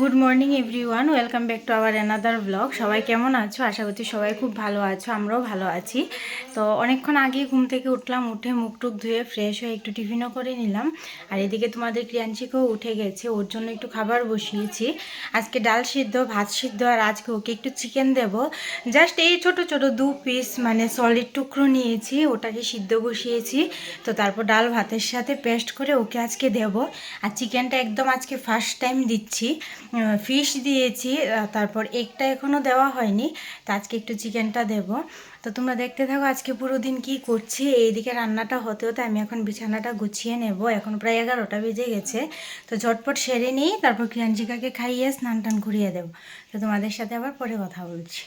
Good morning everyone welcome back to our another blog সবাই কেমন আছো? আশা করছি সবাই খুব ভালো আছো, আমরাও ভালো আছি। তো অনেকক্ষণ আগেই ঘুম থেকে উঠলাম, উঠে মুখ টুক ধুয়ে ফ্রেশ হয়ে একটু টিফিনও করে নিলাম। আর এদিকে তোমাদের ক্রিয়াঞ্চিকেও উঠে গেছে, ওর জন্য একটু খাবার বসিয়েছি। আজকে ডাল সিদ্ধ, ভাত সিদ্ধ, আর আজকে ওকে একটু চিকেন দেব। জাস্ট এই ছোট ছোট দু পিস মানে সলিড টুকরো নিয়েছি, ওটাকে সিদ্ধ বসিয়েছি। তো তারপর ডাল ভাতের সাথে পেস্ট করে ওকে আজকে দেব। আর চিকেনটা একদম আজকে ফার্স্ট টাইম দিচ্ছি। ফিশ দিয়েছি তারপর এগটা এখনও দেওয়া হয়নি, তো আজকে একটু চিকেনটা দেব। তো তোমরা দেখতে থাকো আজকে পুরো দিন কী করছি, এইদিকে রান্নাটা হতে হতে আমি এখন বিছানাটা গুছিয়ে নেব, এখন প্রায় এগারোটা বেজে গেছে। তো ঝটপট সেরে নিই, তারপর ক্রিয়াঞ্জিকাকে খাইয়ে স্নান টান করিয়ে দেবো। তো তোমাদের সাথে আবার পরে কথা বলছি।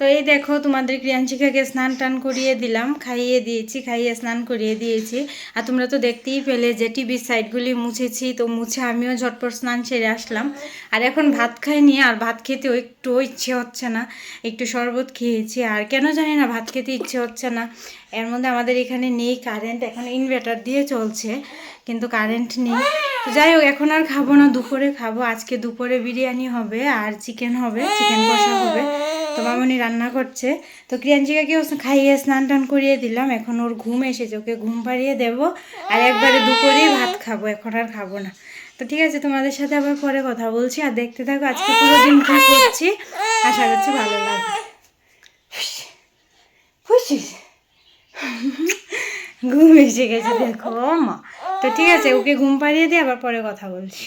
তো এই দেখো তোমাদের ক্রিয়াঞ্চিকাকে স্নান টান করিয়ে দিলাম, খাইয়ে দিয়েছি, খাইয়ে স্নান করিয়ে দিয়েছি। আর তোমরা তো দেখতেই পেলে যে টিভির সাইডগুলি মুছেছি, তো মুছে আমিও ঝটপট স্নান সেরে আসলাম। আর এখন ভাত খাইনি, আর ভাত খেতেও একটু ইচ্ছে হচ্ছে না। একটু শরবত খেয়েছি, আর কেন জানি না ভাত খেতে ইচ্ছে হচ্ছে না। এর মধ্যে আমাদের এখানে নেই কারেন্ট এখন ইনভার্টার দিয়ে চলছে, কিন্তু কারেন্ট নেই। যাই হোক, এখন আর খাব না, দুপুরে খাব। আজকে দুপুরে বিরিয়ানি হবে আর চিকেন হবে, চিকেন কষা হবে। তো মামনি রান্না করছে। তো ক্রিয়াঞ্চিকাকেও খাইয়ে স্নান টান করিয়ে দিলাম। এখন ওর ঘুম এসেছে, ওকে ঘুম পাড়িয়ে দেবো। আর একবারে দুপুরেই ভাত খাব, এখন আর খাব না। তো ঠিক আছে, তোমাদের সাথে আবার পরে কথা বলছি। আর দেখতে থাকো, আজকে পুরো দিন কী করছি। আশা করছি ভালো লাগবে। খুশি। ঘুম এসে গেছে, দেখো, মা। তো ঠিক আছে, ওকে ঘুম পাড়িয়ে দিয়ে আবার পরে কথা বলছি।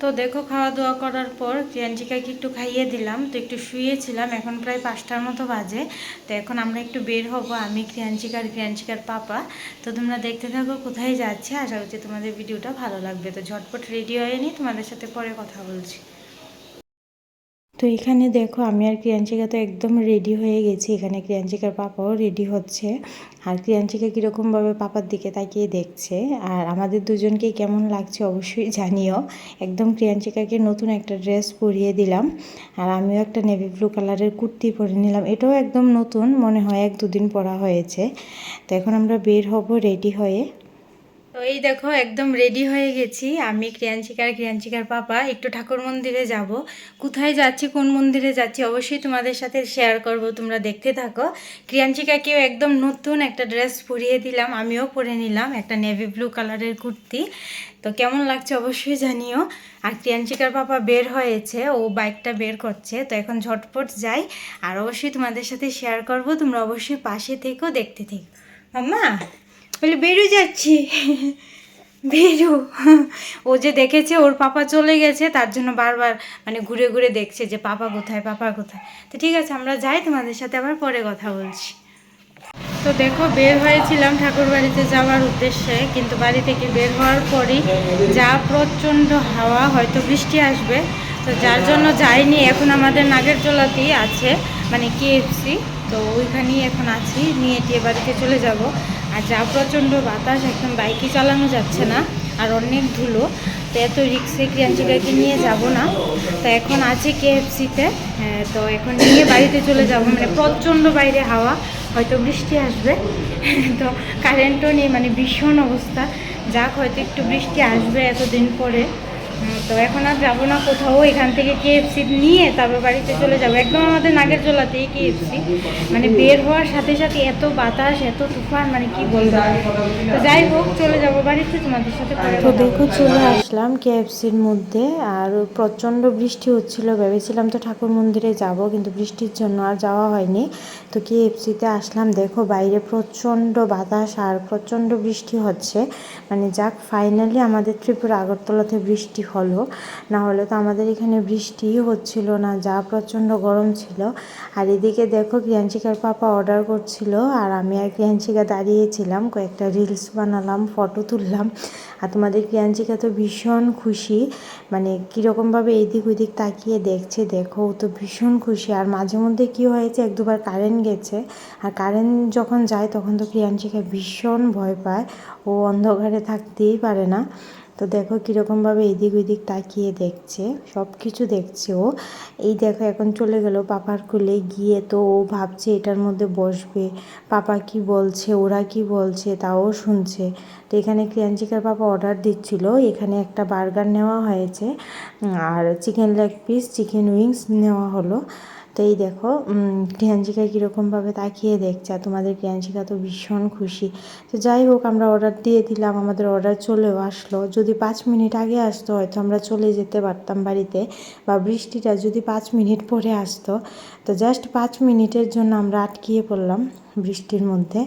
তো দেখো খাওয়া দাওয়া করার পর ক্রিয়াঞ্চিকাকে একটু খাইয়ে দিলাম। তো একটু শুয়েছিলাম, এখন প্রায় পাঁচটার মতো বাজে। তো এখন আমরা একটু বের হব, আমি ক্রিয়াঞ্চিকার ক্রিয়াঞ্চিকার পাপা। তো তোমরা দেখতে থাকো, কোথায় যাচ্ছে? আশা করছি তোমাদের ভিডিওটা ভালো লাগবে। তো ঝটপট রেডি হয়ে নি তোমাদের সাথে পরে কথা বলছি। তো এখানে দেখো আমি আর ক্রিয়াঞ্চিকা তো একদম রেডি হয়ে গেছি। এখানে ক্রিয়াঞ্চিকার পাপাও রেডি হচ্ছে। আর ক্রিয়াঞ্চিকা কীরকমভাবে পাপার দিকে তাকিয়ে দেখছে, আর আমাদের দুজনকে কেমন লাগছে অবশ্যই জানিও। একদম ক্রিয়াঞ্চিকাকে নতুন একটা ড্রেস পরিয়ে দিলাম, আর আমিও একটা নেভি ব্লু কালারের কুর্তি পরে নিলাম। এটাও একদম নতুন, মনে হয় এক দুদিন পরা হয়েছে। তো এখন আমরা বের হব রেডি হয়ে। তো এই দেখো, একদম রেডি হয়ে গেছি। আমি ক্রিয়াঞ্চিকার ক্রিয়াঞ্চিকার পাপা, একটু ঠাকুর মন্দিরে যাব। কোথায় যাচ্ছি, কোন মন্দিরে যাচ্ছি, অবশ্যই তোমাদের সাথে শেয়ার করব, তোমরা দেখতে থাকো। ক্রিয়াঞ্চিকাকেও একদম নতুন একটা ড্রেস পরিয়ে দিলাম, আমিও পরে নিলাম একটা নেভি ব্লু কালারের কুর্তি। তো কেমন লাগছে অবশ্যই জানিও। আর ক্রিয়াঞ্চিকার পাপা বের হয়েছে, ও বাইকটা বের করছে, তো এখন ঝটপট যাই। আর অবশ্যই তোমাদের সাথে শেয়ার করব, তোমরা অবশ্যই পাশে থেকো, দেখতে থেকো। মাম্মা? বলে, বেরো যাচ্ছি। বেরো। ও যে দেখেছে, ওর পাপা চলে গেছে, তার জন্য বারবার মানে ঘুরে ঘুরে দেখছে যে, পাপা কোথায় পাপা কোথায়? তো ঠিক আছে, আমরা যাই, তোমাদের সাথে আবার পরে কথা বলছি। তো দেখো, বের হয়েছিলাম ঠাকুর বাড়িতে যাওয়ার উদ্দেশ্যে, কিন্তু বাড়ি থেকে বের হওয়ার পরই যা প্রচণ্ড হাওয়া, হয়তো বৃষ্টি আসবে। তো যার জন্য যাইনি, এখন আমাদের নাগেরজোলাতেই আছে মানে কেএফসি তো ওইখানেই এখন আছি, নিয়ে টিয়ে বাড়িতে চলে যাব। আর যা প্রচণ্ড বাতাস, একদম বাইকই চালানো যাচ্ছে না, আর অনেক ধুলো। তো এত রিক্সে ক্রিয়াঞ্চিকাকে নিয়ে যাব না। তো এখন আছে কেএফসিতে তো এখন নিয়ে বাড়িতে চলে যাব। মানে প্রচণ্ড বাইরে হাওয়া, হয়তো বৃষ্টি আসবে। তো কারেন্টও নেই মানে ভীষণ অবস্থা। যাক, হয়তো একটু বৃষ্টি আসবে এতদিন পরে। তো এখন আর যাব না কোথাও এখান থেকে কেএফসি নিয়ে তারপর বাড়িতে চলে যাব। একদম আমাদের নাগের জোলাতেই কেএফসি মানে বের হওয়ার সাথে সাথে এত বাতাস এত তুফান মানে কি বলব? তো যাই হোক চলে যাব বাড়িতে তোমাদের সাথে তো দেখো চলে আসলাম কেএফসির মধ্যে আর প্রচণ্ড বৃষ্টি হচ্ছিল ভেবেছিলাম তো ঠাকুর মন্দিরে যাব কিন্তু বৃষ্টির জন্য আর যাওয়া হয়নি। তো কেএফসিতে আসলাম দেখো বাইরে প্রচণ্ড বাতাস আর প্রচণ্ড বৃষ্টি হচ্ছে। মানে যাক ফাইনালি আমাদের ত্রিপুরা আগরতলাতে বৃষ্টি হলো। না হলে তো আমাদের এখানে বৃষ্টিই হচ্ছিল না, যা প্রচণ্ড গরম ছিল। আর এদিকে দেখো ক্রিয়াঞ্চিকার পাপা অর্ডার করছিল, আর আমি আর ক্রিয়াঞ্চিকা দাঁড়িয়েছিলাম, কয়েকটা রিলস বানালাম ফটো তুললাম। আর তোমাদের প্রিয়াঞ্চিকা তো ভীষণ খুশি মানে কীরকমভাবে এদিক ওদিক তাকিয়ে দেখছে, দেখো ও তো ভীষণ খুশি। আর মাঝে মধ্যে কী হয়েছে, এক দুবার কারেন্ট গেছে, আর কারেন্ট যখন যায় তখন তো প্রিয়াঞ্চিকা ভীষণ ভয় পায়, ও অন্ধকারে থাকতেই পারে না। তো দেখো কীরকমভাবে এদিক ওদিক তাকিয়ে দেখছে সব কিছু দেখছে ও। এই দেখো এখন চলে গেল পাপার কোলে, গিয়ে তো ও ভাবছে এটার মধ্যে বসবে। পাপা কি বলছে, ওরা কি বলছে তাও শুনছে। তো এখানে ক্রিয়াঞ্চিকার পাপা অর্ডার দিচ্ছিল, এখানে একটা বার্গার নেওয়া হয়েছে আর chicken leg piece chicken wings নেওয়া হলো। এই দেখো ক্রিয়াঞ্চিকা কীরকমভাবে তাকিয়ে দেখছে তোমাদের ক্রিয়াঞ্চিকা তো ভীষণ খুশি। তো যাই হোক, আমরা অর্ডার দিয়ে দিলাম, আমাদের অর্ডার চলেও আসলো। যদি পাঁচ মিনিট আগে আসতো, হয়তো আমরা চলে যেতে পারতাম বাড়িতে, বা বৃষ্টিটা যদি পাঁচ মিনিট পরে আসতো। তো জাস্ট পাঁচ মিনিটের জন্য আমরা আটকিয়ে পড়লাম। বৃষ্টির মধ্যে।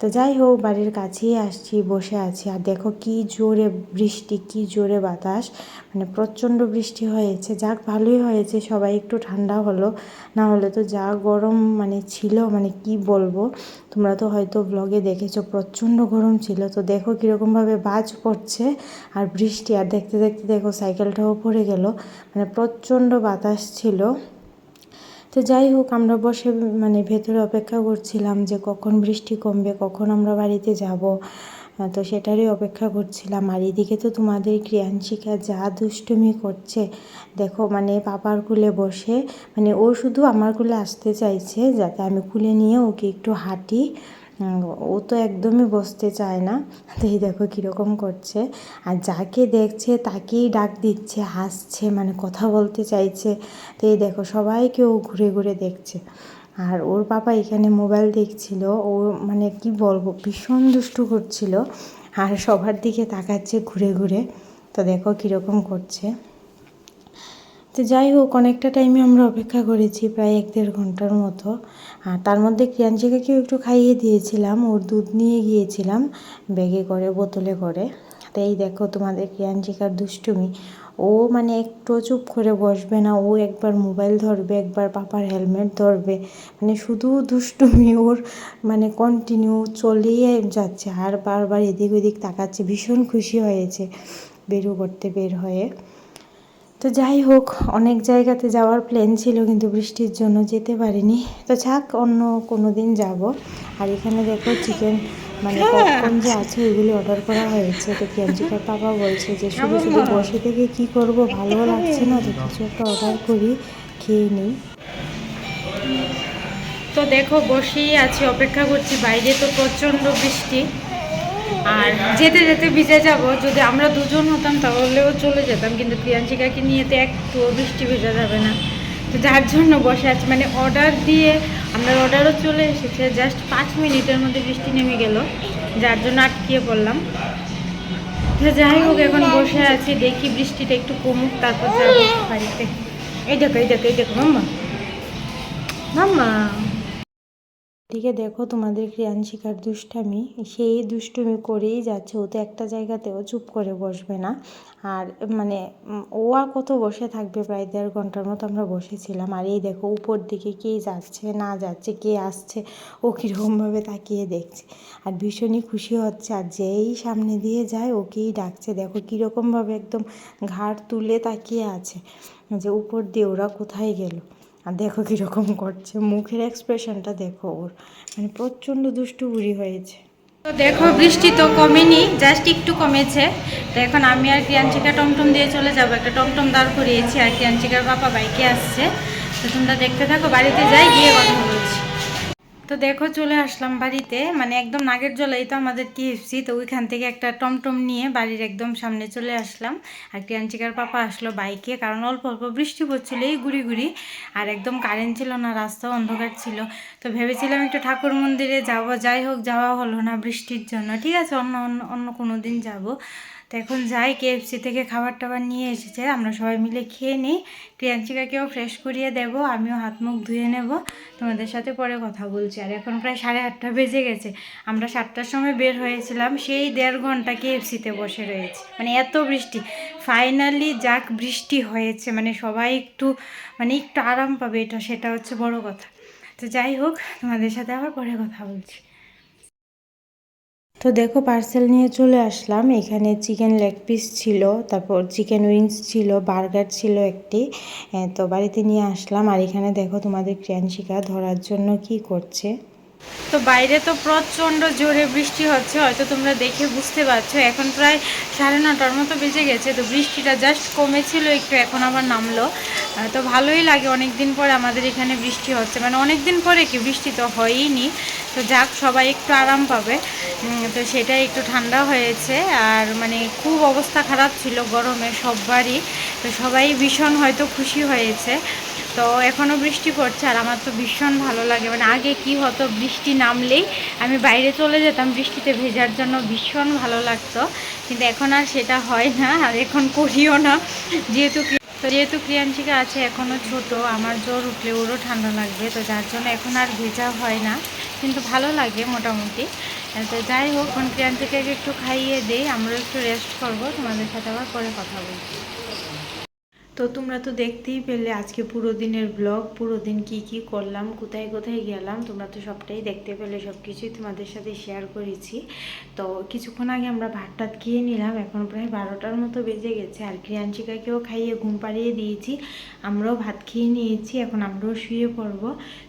তো যাই হোক, বাড়ির কাছেই আসছি, বসে আছি। আর দেখো কি জোরে বৃষ্টি, কি জোরে বাতাস। মানে প্রচণ্ড বৃষ্টি হয়েছে। যাক, ভালোই হয়েছে। সবাই একটু ঠান্ডা হলো। না হলে তো যা গরম মানে ছিল মানে কি বলব? তোমরা তো হয়তো ব্লগে দেখেছ, প্রচণ্ড গরম ছিল। তো দেখো কীরকমভাবে বাজ পড়ছে আর বৃষ্টি। আর দেখতে দেখতে দেখো সাইকেলটাও পড়ে গেল। মানে প্রচণ্ড বাতাস ছিল। তো যাই হোক, আমরা বসে মানে ভেতরে অপেক্ষা করছিলাম যে কখন বৃষ্টি কমবে, কখন আমরা বাড়িতে যাব। তো সেটারই অপেক্ষা করছিলাম। আর এদিকে তো তোমাদের ক্রিয়াংশিকা যা দুষ্টুমি করছে, দেখো মানে পাপার কুলে বসে মানে ও শুধু আমার কুলে আসতে চাইছে, যাতে আমি কুলে নিয়ে ওকে একটু হাঁটি। ও তো একদমই বসতে চায় না। তো এই দেখো কীরকম করছে। আর যাকে দেখছে তাকেই ডাক দিচ্ছে, হাসছে মানে কথা বলতে চাইছে। তো এই দেখো সবাইকে ও ঘুরে ঘুরে দেখছে। আর ওর বাবা এখানে মোবাইল দেখছিল, ও মানে কি বলব, ভীষণ দুষ্টু করছিল। আর সবার দিকে তাকাচ্ছে ঘুরে ঘুরে। তো দেখো কীরকম করছে। তো যাই হোক, অনেকটা টাইমে আমরা অপেক্ষা করেছি, প্রায় এক দেড় ঘণ্টার মতো। আর তার মধ্যে ক্রিয়াঞ্চিকাকেও একটু খাইয়ে দিয়েছিলাম, ওর দুধ নিয়ে গিয়েছিলাম, ব্যাগে করে, বোতলে করে। তো এই দেখো তোমাদের ক্রিয়াঞ্চিকার দুষ্টুমি। ও মানে একটু চুপ করে বসবে না, ও একবার মোবাইল ধরবে, একবার পাপার হেলমেট ধরবে। মানে শুধু দুষ্টুমি, ওর মানে কন্টিনিউ চলেই যাচ্ছে, আর বারবার এদিক ওদিক তাকাচ্ছে, ভীষণ খুশি হয়েছে, বেরু করতে বের হয়ে। তো যাই হোক অনেক জায়গাতে যাওয়ার প্ল্যান ছিল কিন্তু বৃষ্টির জন্য যেতে পারিনি। তো থাক অন্য কোনো দিন যাব। আর এখানে দেখো চিকেন মানে পপকর্ন যে আছে ওইগুলি অর্ডার করা হয়েছে। তো ক্যাঞ্চিকার পাপা বলছে যে শুধু শুধু বসে থেকে কি করব? ভালো লাগছে না তো কিছু একটা অর্ডার করি খেয়ে নিই। তো দেখো বসেই আছি অপেক্ষা করছি। বাইরে তো প্রচণ্ড বৃষ্টি। আর যেতে যেতে ভিজে যাব, যদি আমরা দুজন হতাম তাহলেও চলে যেতাম, কিন্তু প্রিয়াঞ্চিকাকে নিয়ে তো একটুও বৃষ্টি ভেজা যাবে না। তো যার জন্য বসে আছি মানে অর্ডার দিয়ে আপনার অর্ডারও চলে এসেছে জাস্ট পাঁচ মিনিটের মধ্যে বৃষ্টি নেমে গেল, যার জন্য আটকিয়ে পড়লাম। যাই হোক, এখন বসে আছি, দেখি বৃষ্টিটা একটু কমুক, তারপর যাব বাড়িতে। এই দেখো এই দেখো এই দেখো, মাম্মা। মাম্মা। দিকে দেখো তোমাদের ক্রিয়াঞ্চিকার দুষ্টামি। সেই দুষ্টুমি করেই যাচ্ছে, ও তো একটা জায়গাতেও চুপ করে বসবে না। আর মানে ও আর কত বসে থাকবে প্রায় দেড় ঘণ্টার মতো আমরা বসেছিলাম। আর এই দেখো, উপর দিকে কে যাচ্ছে, না যাচ্ছে, কে আসছে, ও কীরকমভাবে তাকিয়ে দেখছে। আর ভীষণই খুশি হচ্ছে, আর যেই সামনে দিয়ে যায়, ওকেই ডাকছে। দেখো কীরকমভাবে একদম ঘাড় তুলে তাকিয়ে আছে। যে উপর দিয়ে ওরা কোথায় গেল? আর দেখো কীরকম করছে, মুখের এক্সপ্রেশনটা দেখো ওর। মানে প্রচণ্ড দুষ্টু বুড়ি হয়েছে। তো দেখো, বৃষ্টি তো কমেনি জাস্ট একটু কমেছে। তো এখন আমি আর ক্রিয়াঞ্চিকা টমটম দিয়ে চলে যাব। একটা টমটম দাঁড় করিয়েছি আর ক্রিয়াঞ্চিকার বাবা বাইকে আসছে। তো তোমরা দেখতে থাকো, বাড়িতে যাই, গিয়ে কথা বলছি। তো দেখো চলে আসলাম বাড়িতে। মানে একদম নাগের জলেই তো আমাদের কি কেএফসি তো ওইখান থেকে একটা টমটম নিয়ে বাড়ির একদম সামনে চলে আসলাম। আর ক্রিয়াঞ্চিকার পাপা আসলো বাইকে, কারণ অল্প অল্প বৃষ্টি পড়ছিল, এই গুড়ি গুড়ি। আর একদম কারেন্ট ছিল না, রাস্তা অন্ধকার ছিল। তো ভেবেছিলাম একটু ঠাকুর মন্দিরে যাব, যাই হোক, যাওয়া হলো না বৃষ্টির জন্য। ঠিক আছে, অন্য অন্য অন্য কোনো দিন যাব। তো এখন যাই কেএফসি থেকে খাবার টাবার নিয়ে এসেছে। আমরা সবাই মিলে খেয়ে নিই। প্রিয়াঞ্চিকাকেও ফ্রেশ করিয়ে দেব, আমিও হাত মুখ ধুয়ে নেব। তোমাদের সাথে পরে কথা বলছি। আর এখন প্রায় সাড়ে আটটা বেজে গেছে। আমরা সাতটার সময় বের হয়েছিলাম। সেই দেড় ঘণ্টা কেএফসিতে বসে রয়েছে। মানে এত বৃষ্টি। ফাইনালি যাক বৃষ্টি হয়েছে। মানে সবাই একটু মানে একটু আরাম পাবে এটা, সেটা হচ্ছে বড় কথা। তো যাই হোক, তোমাদের সাথে আবার পরে কথা বলছি। তো দেখো পার্সেল নিয়ে চলে আসলাম। এখানে চিকেন লেগ পিস ছিল, তারপর চিকেন উইংস ছিল বার্গার ছিল একটি। তো বাড়িতে নিয়ে আসলাম। আর এখানে দেখো, তোমাদের ক্রিয়াংশিকা ধরার জন্য কি করছে। তো বাইরে তো প্রচণ্ড জোরে বৃষ্টি হচ্ছে, হয়তো তোমরা দেখে বুঝতে পারছ। এখন প্রায় সাড়ে নটার মতো বেজে গেছে, তো বৃষ্টিটা জাস্ট কমেছিল, একটু এখন আবার নামলো। তো ভালোই লাগে অনেক দিন পরে আমাদের এখানে বৃষ্টি হচ্ছে। মানে অনেক দিন পরে কি, বৃষ্টি তো হয়ইনি। তো যাক, সবাই একটু আরাম পাবে। তো সেটাই একটু ঠান্ডা হয়েছে, আর মানে খুব অবস্থা খারাপ ছিল গরমে সববারই। তো সবাই ভীষণ হয়তো খুশি হয়েছে। তো এখনও বৃষ্টি পড়ছে আর আমার তো ভীষণ ভালো লাগে। মানে আগে কি হতো, বৃষ্টি নামলেই আমি বাইরে চলে যেতাম, বৃষ্টিতে ভেজার জন্য ভীষণ ভালো লাগতো। কিন্তু এখন আর সেটা হয় না, আর এখন করিও না। যেহেতু তো যেহেতু ক্রিয়াঞ্চিকা আছে এখনও ছোট, আমার জ্বর উঠলে ওরও ঠান্ডা লাগবে, তো যার জন্য এখন আর ভেজা হয় না। কিন্তু ভালো লাগে মোটামুটি। তো যাই হোক, এখন ক্রিয়াঞ্চিকাকে একটু খাইয়ে দেই, আমরাও একটু রেস্ট করব, তোমাদের সাথে আবার পরে কথা বলছি। তো তোমরা তো দেখতেই পেলে আজকে পুরো দিনের ব্লগ পুরো দিন কি কি করলাম, কোথায় কোথায় গেলাম, তোমরা তো সবটাই দেখতে পেলে সব কিছুই তোমাদের সাথে শেয়ার করেছি। তো কিছুক্ষণ আগে আমরা ভাত টাত খেয়ে নিলাম, এখন প্রায় বারোটার মতো বেজে গেছে, আর ক্রিয়াঞ্চিকাকেও খাইয়ে ঘুম পাড়িয়ে দিয়েছি, আমরাও ভাত খেয়ে নিয়েছি, এখন আমরাও শুয়ে পড়ব।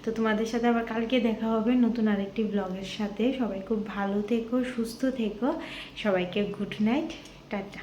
তো তোমাদের সাথে আবার কালকে দেখা হবে নতুন আরেকটি ব্লগের সাথে। সবাই খুব ভালো থেকো, সুস্থ থেকো, সবাইকে গুড নাইট টাটা।